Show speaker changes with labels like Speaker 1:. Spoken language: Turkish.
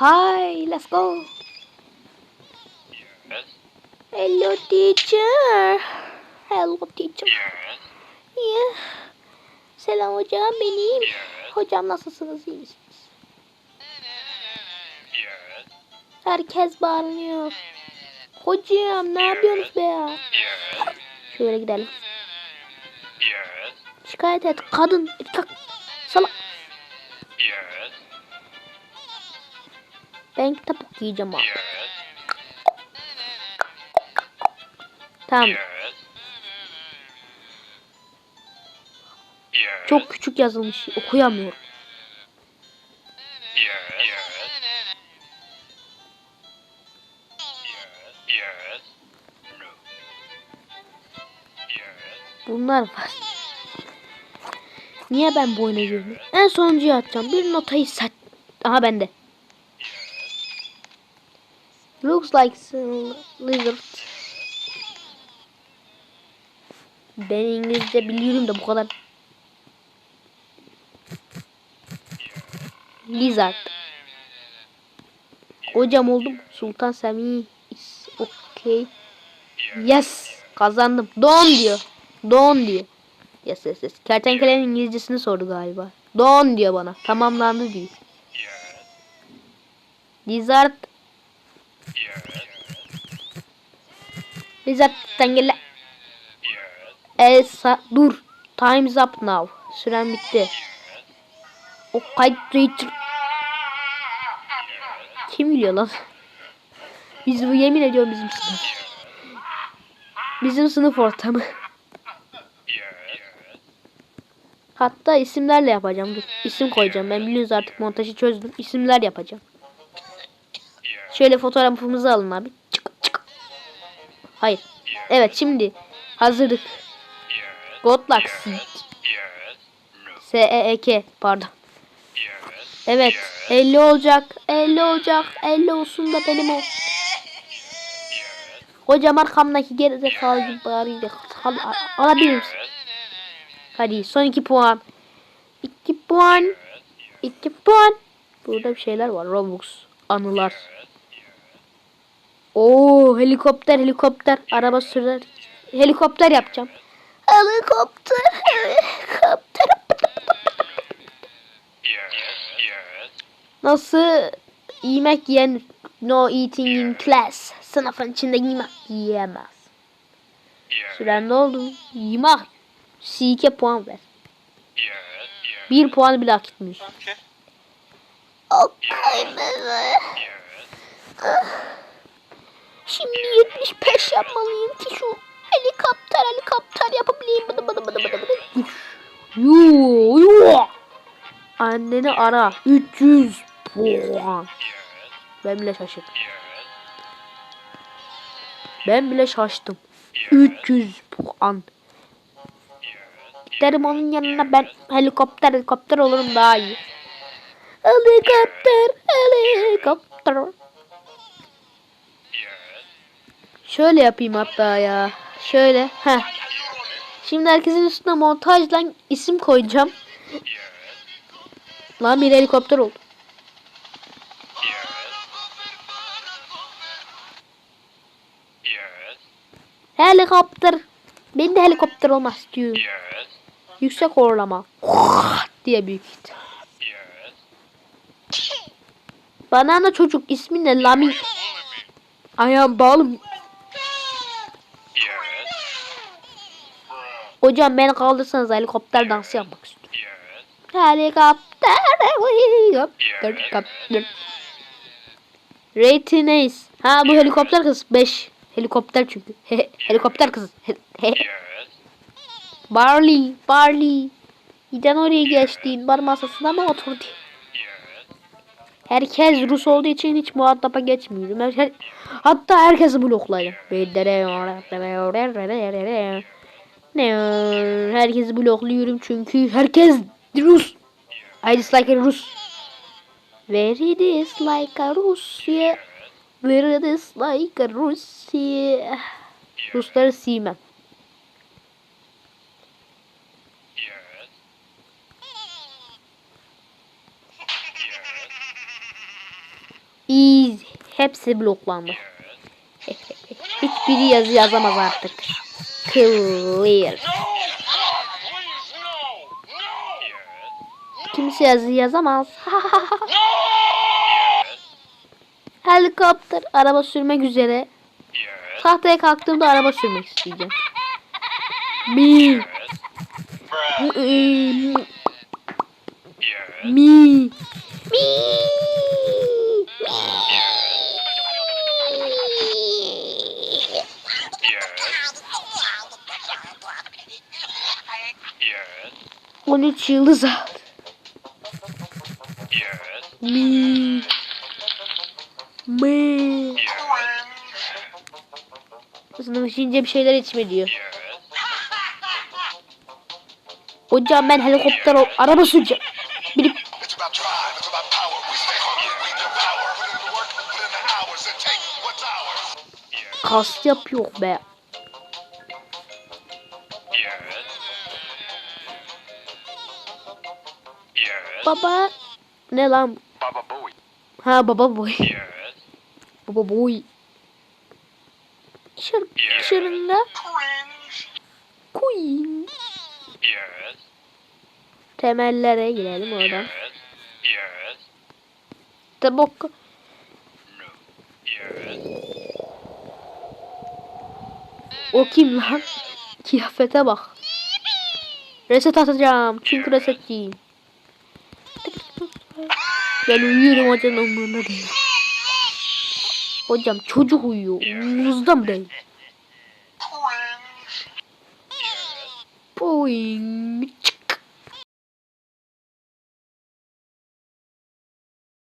Speaker 1: Okay, let's go.
Speaker 2: Yes.
Speaker 1: Hello teacher. Hello teacher.
Speaker 2: Yes.
Speaker 1: Yeah. Selam hocam benim.
Speaker 2: Yes.
Speaker 1: Hocam nasılsınız iyi misiniz?
Speaker 2: Yes.
Speaker 1: Herkes bağırıyor. Hocam ne yapıyorsunuz be ya?
Speaker 2: Yes.
Speaker 1: Şöyle gidelim.
Speaker 2: Yes.
Speaker 1: Şikayet et. Kadın, erkek, salak.
Speaker 2: Yes.
Speaker 1: Ben kitap okuyacağım abi. Tamam. Çok küçük yazılmış. Okuyamıyorum. Bunlar var. Niye ben bu oyuna girdim? En sonuncuya atacağım. Bir notayı set. Aha bende. Looks like some lizard. Ben İngilizce biliyorum da bu kadar. Lizard. Hocam oldum. Sultan Sami is okay. Yes. Kazandım. Don diyor. Don diyor. Yes yes yes. Kertenkelenin İngilizcesini sordu galiba. Don diyor bana. Tamamlandı diyor. Lizard. Tengele.
Speaker 2: Yes.
Speaker 1: Elsa dur. Time's up now. Süren bitti. O kayıt Richard. Kim biliyor lan? Biz bu yemin ediyorum bizim sınıf. Bizim sınıf ortamı. Hatta isimlerle yapacağım. Dur. İsim koyacağım. Ben biliyorsunuz artık montajı çözdüm. İsimler yapacağım. Şöyle fotoğrafımızı alın abi. Çık çık. Hayır. Evet şimdi hazırlık.
Speaker 2: Yes.
Speaker 1: God luck seed.
Speaker 2: Yes. No.
Speaker 1: S-E-E-K pardon. Evet 50 olacak. 50 olacak. 50 olsun da benim o.
Speaker 2: Yes.
Speaker 1: Hocam arkamdaki gerizekalı. Al- al- Alabilir misin? Hadi son 2 puan. 2 puan. 2 puan. Burada bir şeyler var. Robux. Anılar. Oo helikopter helikopter. Araba sürer. Helikopter yapacağım. Helikopter. Helikopter.
Speaker 2: Yes. Yes.
Speaker 1: Nasıl yemek yiyen no eating in class. Sınıfın içinde yemek yiyemez. Süren ne oldu? Yemek. Sike puan ver. Bir puan bile hak etmiyorsun.
Speaker 2: Okay.
Speaker 1: Okay. Şimdi 75 yapmalıyım ki şu helikopter helikopter yapabileyim. Bıdı bıdı bıdı bıdı bıdı. Yoo yoo. Anneni ara. 300 puan. Ben bile şaşırdım. Ben bile şaştım. 300 puan. Derim onun yanına ben helikopter helikopter olurum daha iyi. Helikopter helikopter.
Speaker 2: Yes.
Speaker 1: Şöyle yapayım hatta ya. Şöyle. Heh. Şimdi herkesin üstüne montajla isim koyacağım. Lan bir helikopter oldu. Helikopter. Ben de helikopter istiyorum.
Speaker 2: Yes.
Speaker 1: Yüksek horlama. diye büyük ihtimal. Banana çocuk ismi ne? Lami. Ayağım bağlı. Hocam beni kaldırsanız helikopter dansı yapmak istiyorum. Helikopter, helikopter, helikopter. Rating Ace. Ha bu helikopter kız 5. Helikopter çünkü. helikopter kız. Barley, Barley. Neden oraya geçtin? Bar masasına mı oturdu? Herkes Rus olduğu için hiç muhataba geçmiyorum. Her- hatta herkesi bloklayacağım. Herkesi blokluyorum çünkü herkes Rus. I dislike a Rus. Very dislike a Rusya. Very dislike a Rusya. Rusları sevmem.
Speaker 2: Yes.
Speaker 1: Hepsi bloklandı. Hiçbiri yazı yazamaz artık. Clear. Kimse yazı yazamaz. Helikopter araba sürmek üzere. Tahtaya kalktığımda araba sürmek isteyeceğim. Mi. Mi.
Speaker 2: Yes.
Speaker 1: 13 yıldız aldı.
Speaker 2: Yes.
Speaker 1: Mi. Mi.
Speaker 2: Yes.
Speaker 1: Sınıf içince bir şeyler içme diyor.
Speaker 2: Yes.
Speaker 1: Hocam ben helikopter ol- araba süreceğim. Bilip
Speaker 3: It's about drive,
Speaker 1: Baba. Ne lan?
Speaker 3: Baba Booey.
Speaker 1: Ha baba boy.
Speaker 2: Yes.
Speaker 1: baba boy. Şır,
Speaker 2: Yes.
Speaker 3: Cringe.
Speaker 1: Queen.
Speaker 2: Yes.
Speaker 1: Temellere girelim oradan.
Speaker 2: Yes. Yes.
Speaker 1: Tabok.
Speaker 2: No. Yes.
Speaker 1: O kim lan? Kıyafete bak. Reset atacağım. Çünkü resetçiyim. Ben uyuyorum hocanın umurunda değil. Hocam çocuk uyuyor. Umurunuzda mı değil? Boing.